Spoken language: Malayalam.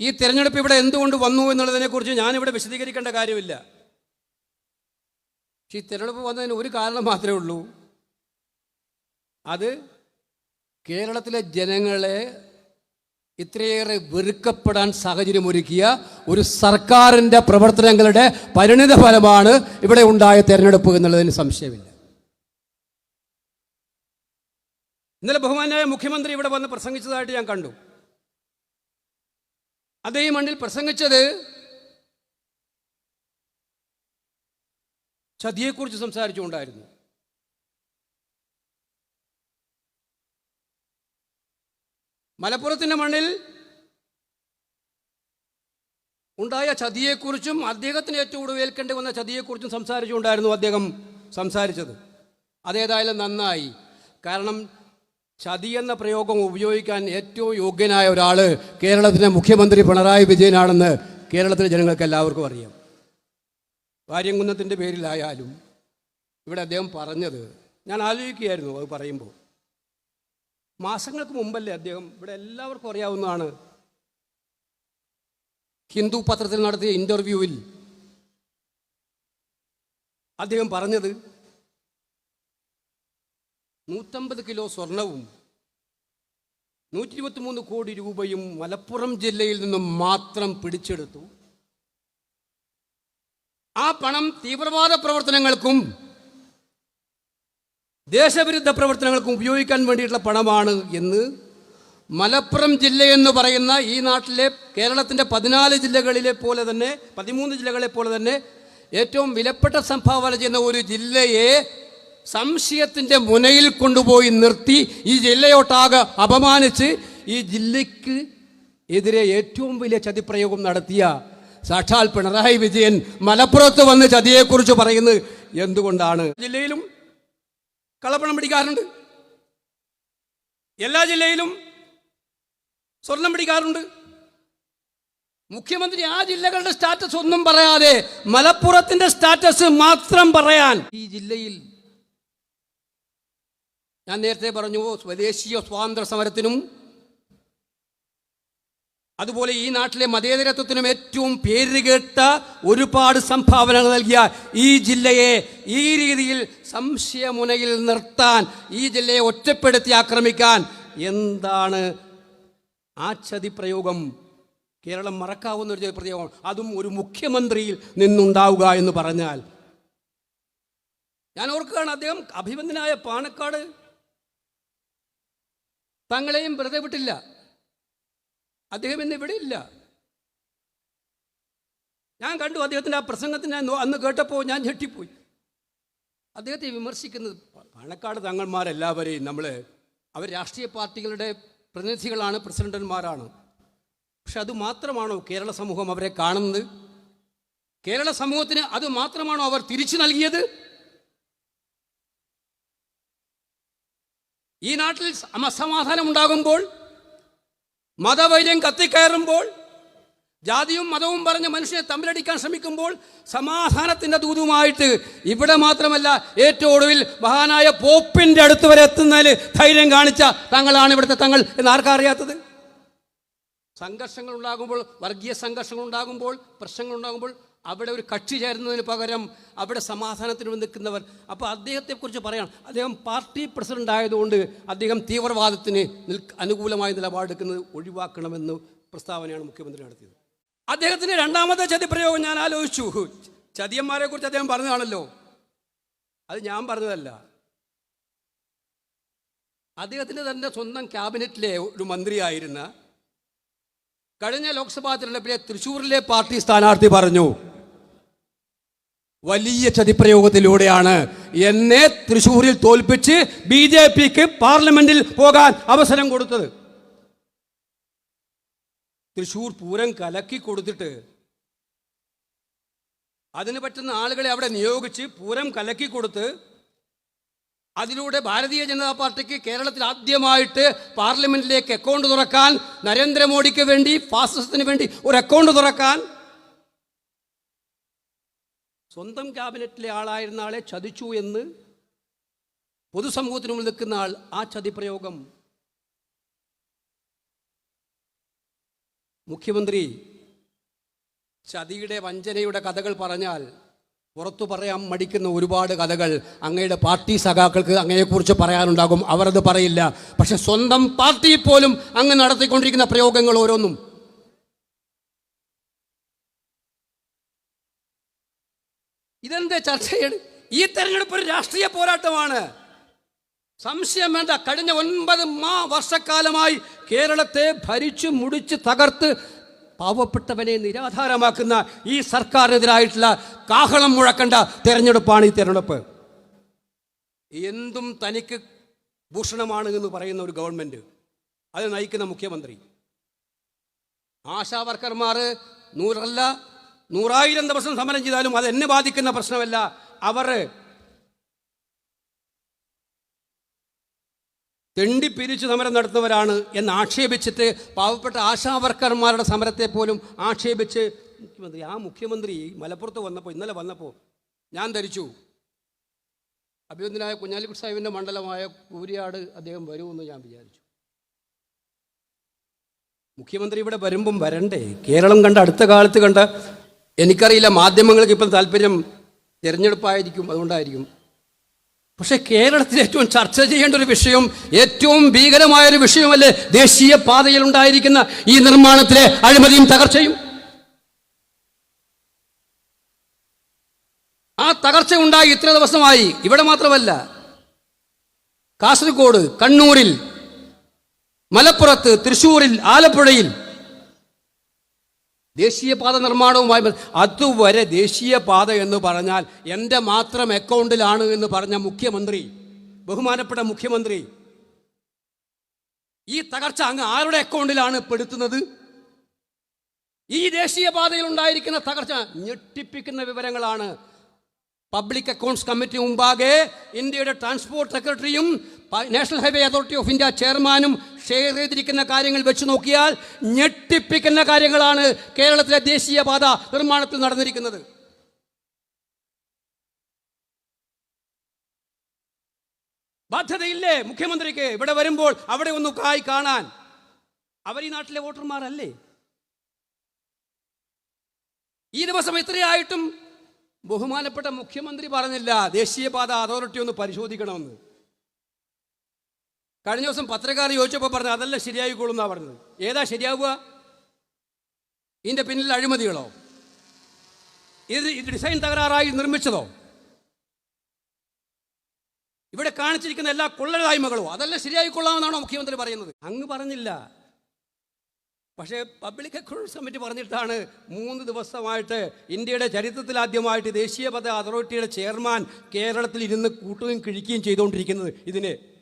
ഈ തിരഞ്ഞെടുപ്പ് ഇവിടെ എന്തുകൊണ്ട് വന്നു എന്നുള്ളതിനെക്കുറിച്ച് ഞാനിവിടെ വിശദീകരിക്കേണ്ട കാര്യമില്ല. പക്ഷേ ഈ തിരഞ്ഞെടുപ്പ് വന്നതിന് ഒരു കാരണം മാത്രമേ ഉള്ളൂ. അത് കേരളത്തിലെ ജനങ്ങളെ ഇത്രയേറെ വെറുക്കപ്പെടാൻ സാഹചര്യമൊരുക്കിയ ഒരു സർക്കാരിന്റെ പ്രവർത്തനങ്ങളുടെ പരിണിത ഫലമാണ് ഇവിടെ ഉണ്ടായ തെരഞ്ഞെടുപ്പ് എന്നുള്ളതിന് സംശയമില്ല. ഇന്നലെ ബഹുമാനായ മുഖ്യമന്ത്രി ഇവിടെ വന്ന് പ്രസംഗിച്ചതായിട്ട് ഞാൻ കണ്ടു. അദ്ദേഹം മണ്ണിൽ പ്രസംഗിച്ചത് ചതിയെക്കുറിച്ച് സംസാരിച്ചുകൊണ്ടായിരുന്നു. മലപ്പുറത്തിന്റെ മണ്ണിൽ ഉണ്ടായ ചതിയെക്കുറിച്ചും അദ്ദേഹത്തിന് ഏറ്റവും കൂടുതൽ ഏൽക്കേണ്ടി വന്ന ചതിയെക്കുറിച്ചും സംസാരിച്ചുകൊണ്ടായിരുന്നു അദ്ദേഹം സംസാരിച്ചത്. അതേതായാലും നന്നായി. കാരണം ചതി എന്ന പ്രയോഗം ഉപയോഗിക്കാൻ ഏറ്റവും യോഗ്യനായ ഒരാൾ കേരളത്തിലെ മുഖ്യമന്ത്രി പിണറായി വിജയനാണെന്ന് കേരളത്തിലെ ജനങ്ങൾക്ക് എല്ലാവർക്കും അറിയാം. വാര്യംകുന്നത്തിന്റെ പേരിലായാലും ഇവിടെ അദ്ദേഹം പറഞ്ഞത് ഞാൻ ആലോചിക്കുകയായിരുന്നു അത് പറയുമ്പോൾ. മാസങ്ങൾക്ക് മുമ്പല്ലേ അദ്ദേഹം ഇവിടെ എല്ലാവർക്കും അറിയാവുന്നതാണ്. ഹിന്ദു പത്രത്തിൽ നടത്തിയ ഇന്റർവ്യൂവിൽ അദ്ദേഹം പറഞ്ഞത് നൂറ്റമ്പത് കിലോ സ്വർണവും നൂറ്റി ഇരുപത്തിമൂന്ന് കോടി രൂപയും മലപ്പുറം ജില്ലയിൽ നിന്നും മാത്രം പിടിച്ചെടുത്തു. ആ പണം തീവ്രവാദ പ്രവർത്തനങ്ങൾക്കും ദേശവിരുദ്ധ പ്രവർത്തനങ്ങൾക്കും ഉപയോഗിക്കാൻ വേണ്ടിയിട്ടുള്ള പണമാണ് എന്ന് മലപ്പുറം ജില്ലയെന്ന് പറയുന്ന ഈ നാട്ടിലെ കേരളത്തിന്റെ പതിനാല് ജില്ലകളിലെ പോലെ തന്നെ പതിമൂന്ന് ജില്ലകളെ പോലെ തന്നെ ഏറ്റവും വിലപ്പെട്ട സംഭാവന ചെയ്യുന്ന ഒരു ജില്ലയെ സംശയത്തിന്റെ മുനയിൽ കൊണ്ടുപോയി നിർത്തി ഈ ജില്ലയോട്ടാകെ അപമാനിച്ച് ഈ ജില്ലയ്ക്ക് എതിരെ ഏറ്റവും വലിയ ചതിപ്രയോഗം നടത്തിയ സാക്ഷാൽ പിണറായി വിജയൻ മലപ്പുറത്ത് വന്ന് ചതിയെക്കുറിച്ച് പറയുന്നത് എന്തുകൊണ്ടാണ്? ജില്ലയിലും കള്ളപ്പണം പിടിക്കാറുണ്ട്. എല്ലാ ജില്ലയിലും സ്വർണം പിടിക്കാറുണ്ട്. മുഖ്യമന്ത്രി ആ ജില്ലകളുടെ സ്റ്റാറ്റസ് ഒന്നും പറയാതെ മലപ്പുറത്തിന്റെ സ്റ്റാറ്റസ് മാത്രം പറയാൻ ഈ ജില്ലയിൽ ഞാൻ നേരത്തെ പറഞ്ഞു സ്വദേശീയ സ്വാതന്ത്ര്യ സമരത്തിനും അതുപോലെ ഈ നാട്ടിലെ മതേതരത്വത്തിനും ഏറ്റവും പേരുകേട്ട ഒരുപാട് സംഭാവനകൾ നൽകിയ ഈ ജില്ലയെ ഈ രീതിയിൽ സംശയമുനയിൽ നിർത്താൻ ഈ ജില്ലയെ ഒറ്റപ്പെടുത്തി ആക്രമിക്കാൻ എന്താണ് ആ ചതി പ്രയോഗം കേരളം മറക്കാവുന്ന ഒരു പ്രയോഗം അതും ഒരു മുഖ്യമന്ത്രിയിൽ നിന്നുണ്ടാവുക എന്ന് പറഞ്ഞാൽ. ഞാൻ ഓർക്കുകയാണ് അദ്ദേഹം അഭിമന്യനായ പാണക്കാട് തങ്ങളെയും വെറുതെ വിട്ടില്ല. അദ്ദേഹം ഇന്ന് ഇവിടെ ഇല്ല. ഞാൻ കണ്ടു അദ്ദേഹത്തിന്റെ ആ പ്രസംഗത്തിന് ഞാൻ അന്ന് കേട്ടപ്പോൾ ഞാൻ ഞെട്ടിപ്പോയി. അദ്ദേഹത്തെ വിമർശിക്കുന്നത് പാണക്കാട് തങ്ങന്മാരെല്ലാവരെയും നമ്മൾ അവർ രാഷ്ട്രീയ പാർട്ടികളുടെ പ്രതിനിധികളാണ് പ്രസിഡന്റന്മാരാണ് പക്ഷെ അത് മാത്രമാണോ കേരള സമൂഹം അവരെ കാണുന്നത്? കേരള സമൂഹത്തിന് അത് മാത്രമാണോ അവർ തിരിച്ചു നൽകിയത്? ഈ നാട്ടിൽ അസമാധാനം ഉണ്ടാകുമ്പോൾ മതവൈര്യം കത്തിക്കയറുമ്പോൾ ജാതിയും മതവും പറഞ്ഞ് മനുഷ്യനെ തമ്മിലടിക്കാൻ ശ്രമിക്കുമ്പോൾ സമാധാനത്തിന്റെ ദൂതുമായിട്ട് ഇവിടെ മാത്രമല്ല ഏറ്റവും ഒടുവിൽ മഹാനായ പോപ്പിന്റെ അടുത്ത് വരെ എത്തുന്നതിൽ ധൈര്യം കാണിച്ച തങ്ങളാണ് ഇവിടുത്തെ തങ്ങൾ എന്ന് ആർക്കാ അറിയാത്തത്? സംഘർഷങ്ങൾ ഉണ്ടാകുമ്പോൾ വർഗീയ സംഘർഷങ്ങൾ ഉണ്ടാകുമ്പോൾ പ്രശ്നങ്ങൾ ഉണ്ടാകുമ്പോൾ അവിടെ ഒരു കക്ഷി ചേരുന്നതിന് പകരം അവിടെ സമാധാനത്തിന് നിൽക്കുന്നവർ. അപ്പോൾ അദ്ദേഹത്തെക്കുറിച്ച് പറയണം. അദ്ദേഹം പാർട്ടി പ്രസിഡന്റ് ആയതുകൊണ്ട് അദ്ദേഹം തീവ്രവാദത്തിന് അനുകൂലമായ നിലപാടെടുക്കുന്നത് ഒഴിവാക്കണമെന്ന് പ്രസ്താവനയാണ് മുഖ്യമന്ത്രി നടത്തിയത്. അദ്ദേഹത്തിന് രണ്ടാമത്തെ ചതിപ്രയോഗം ഞാൻ ആലോചിച്ചു. ചതിയന്മാരെ കുറിച്ച് അദ്ദേഹം പറഞ്ഞതാണല്ലോ. അത് ഞാൻ പറഞ്ഞതല്ല. അദ്ദേഹത്തിന് തന്നെ സ്വന്തം ക്യാബിനറ്റിലെ ഒരു മന്ത്രിയായിരുന്ന കഴിഞ്ഞ ലോക്സഭാ തിരഞ്ഞെടുപ്പിലെ തൃശ്ശൂരിലെ പാർട്ടി സ്ഥാനാർത്ഥി പറഞ്ഞു വലിയ ചതിപ്രയോഗത്തിലൂടെയാണ് എന്നെ തൃശ്ശൂരിൽ തോൽപ്പിച്ച് ബി ജെ പിക്ക് പാർലമെന്റിൽ പോകാൻ അവസരം കൊടുത്തത്. തൃശ്ശൂർ പൂരം കലക്കി കൊടുത്തിട്ട് അതിന് പറ്റുന്ന ആളുകളെ അവിടെ നിയോഗിച്ച് പൂരം കലക്കി കൊടുത്ത് അതിലൂടെ ഭാരതീയ ജനതാ പാർട്ടിക്ക് കേരളത്തിൽ ആദ്യമായിട്ട് പാർലമെന്റിലേക്ക് അക്കൗണ്ട് തുറക്കാൻ നരേന്ദ്രമോദിക്ക് വേണ്ടി ഫാസിസത്തിന് വേണ്ടി ഒരു അക്കൗണ്ട് തുറക്കാൻ സ്വന്തം ക്യാബിനറ്റിലെ ആളായിരുന്ന ആളെ ചതിച്ചു എന്ന് പൊതുസമൂഹത്തിന് മുന്നിൽ നിൽക്കുന്ന ആൾ ആ ചതിപ്രയോഗം മുഖ്യമന്ത്രി ചതിയുടെ വഞ്ചനയുടെ കഥകൾ പറഞ്ഞാൽ പുറത്തു പറയാൻ മടിക്കുന്ന ഒരുപാട് കഥകൾ അങ്ങയുടെ പാർട്ടി സഖാക്കൾക്ക് അങ്ങയെക്കുറിച്ച് പറയാനുണ്ടാകും. അവരത് പറയില്ല. പക്ഷെ സ്വന്തം പാർട്ടി പോലും അങ്ങ് നടത്തിക്കൊണ്ടിരിക്കുന്ന പ്രയോഗങ്ങൾ ഓരോന്നും ഇതെന്താ ചർച്ചയാണ് ഈ തെരഞ്ഞെടുപ്പ് ഒരു രാഷ്ട്രീയ പോരാട്ടമാണ്. സംശയം വേണ്ട. കഴിഞ്ഞ ഒൻപത് മാ വർഷക്കാലമായി കേരളത്തെ ഭരിച്ചു മുടിച്ച് തകർത്ത് പാവപ്പെട്ടവനെ നിരാധാരമാക്കുന്ന ഈ സർക്കാരിനെതിരായിട്ടുള്ള കാഹളം മുഴക്കേണ്ട തെരഞ്ഞെടുപ്പാണ് ഈ തെരഞ്ഞെടുപ്പ്. എന്തും തനിക്ക് ഭൂഷണമാണ് എന്ന് പറയുന്ന ഒരു ഗവൺമെന്റ് അത് നയിക്കുന്ന മുഖ്യമന്ത്രി. ആശാ വർക്കർമാർ നൂറല്ല നൂറായിരം ദിവസം സമരം ചെയ്താലും അത് എന്നെ ബാധിക്കുന്ന പ്രശ്നമല്ല. അവർ തെണ്ടി പിരിച്ച് സമരം നടത്തുന്നവരാണ് എന്ന് ആക്ഷേപിച്ചിട്ട് പാവപ്പെട്ട ആശാ വർക്കർമാരുടെ സമരത്തെ പോലും ആക്ഷേപിച്ച് മുഖ്യമന്ത്രി ആ മുഖ്യമന്ത്രി മലപ്പുറത്ത് വന്നപ്പോൾ ഇന്നലെ വന്നപ്പോൾ ഞാൻ ധരിച്ചു. അഭിനന്ദനായ കുഞ്ഞാലിക്കുട്ടി സാഹിബിന്റെ മണ്ഡലമായ കൂരിയാട് അദ്ദേഹം വരുമെന്ന് ഞാൻ വിചാരിച്ചു. മുഖ്യമന്ത്രി ഇവിടെ വരുമ്പം വരണ്ടേ? കേരളം കണ്ട അടുത്ത കാലത്ത് കണ്ട എനിക്കറിയില്ല മാധ്യമങ്ങൾക്ക് ഇപ്പം താല്പര്യം തിരഞ്ഞെടുപ്പായിരിക്കും അതുകൊണ്ടായിരിക്കും. പക്ഷേ കേരളത്തിൽ ഏറ്റവും ചർച്ച ചെയ്യേണ്ട ഒരു വിഷയം ഏറ്റവും ഭീകരമായ ഒരു വിഷയമല്ലേ ദേശീയ പാതയിൽ ഉണ്ടായിരിക്കുന്ന ഈ നിർമ്മാണത്തിലെ അഴിമതിയും തകർച്ചയും? ആ തകർച്ച ഉണ്ടായി ഇത്ര ദിവസമായി. ഇവിടെ മാത്രമല്ല കാസർഗോഡ് കണ്ണൂരിൽ മലപ്പുറത്ത് തൃശൂരിൽ ആലപ്പുഴയിൽ ദേശീയപാത നിർമ്മാണവുമായി അതുവരെ ദേശീയപാത എന്ന് പറഞ്ഞാൽ എന്റെ മാത്രം അക്കൗണ്ടിലാണ് എന്ന് പറഞ്ഞ മുഖ്യമന്ത്രി ബഹുമാനപ്പെട്ട മുഖ്യമന്ത്രി ഈ തകർച്ച അങ്ങ് ആരുടെ അക്കൗണ്ടിലാണ് പെടുത്തുന്നത്? ഈ ദേശീയപാതയിൽ ഉണ്ടായിരിക്കുന്ന തകർച്ച ഞെട്ടിപ്പിക്കുന്ന വിവരങ്ങളാണ്. പബ്ലിക് അക്കൗണ്ട്സ് കമ്മിറ്റി മുമ്പാകെ ഇന്ത്യയുടെ ട്രാൻസ്പോർട്ട് സെക്രട്ടറിയും national highway authority of India ചെയർമാനും ഷെയർ ചെയ്തിരിക്കുന്ന കാര്യങ്ങൾ വെച്ച് നോക്കിയാൽ ഞെട്ടിപ്പിക്കുന്ന കാര്യങ്ങളാണ് കേരളത്തിലെ ദേശീയപാത നിർമ്മാണത്തിൽ നടന്നിരിക്കുന്നത്. ബാധ്യതയില്ലേ മുഖ്യമന്ത്രിക്ക്? ഇവിടെ വരുമ്പോൾ അവിടെ ഒന്ന് കായ് കാണാൻ. അവർ ഈ നാട്ടിലെ വോട്ടർമാരല്ലേ? ഈ ദിവസം ഇത്രയായിട്ടും ബഹുമാനപ്പെട്ട മുഖ്യമന്ത്രി പറഞ്ഞില്ല ദേശീയപാത അതോറിറ്റി ഒന്ന് പരിശോധിക്കണമെന്ന്. കഴിഞ്ഞ ദിവസം പത്രക്കാർ ചോദിച്ചപ്പോൾ പറഞ്ഞു അതല്ല ശരിയായിക്കോളും എന്നാണ് പറഞ്ഞത്. ഏതാ ശരിയാവുക? ഇതിന്റെ പിന്നിൽ അഴിമതികളോ? ഇത് ഇത് ഡിസൈൻ തകരാറായി നിർമ്മിച്ചതോ? ഇവിടെ കാണിച്ചിരിക്കുന്ന എല്ലാ കൊള്ളരായ്മകളോ അതല്ല ശരിയായിക്കൊള്ളാമെന്നാണോ മുഖ്യമന്ത്രി പറയുന്നത്? അങ്ങ് പറഞ്ഞില്ല. പക്ഷേ പബ്ലിക് അക്കൗണ്ട്സ് കമ്മിറ്റി പറഞ്ഞിട്ടാണ് മൂന്ന് ദിവസമായിട്ട് ഇന്ത്യയുടെ ചരിത്രത്തിൽ ആദ്യമായിട്ട് ദേശീയപാത അതോറിറ്റിയുടെ ചെയർമാൻ കേരളത്തിൽ ഇരുന്ന് കൂട്ടുകയും കിഴിക്കുകയും ചെയ്തുകൊണ്ടിരിക്കുന്നത്. ഇതിന്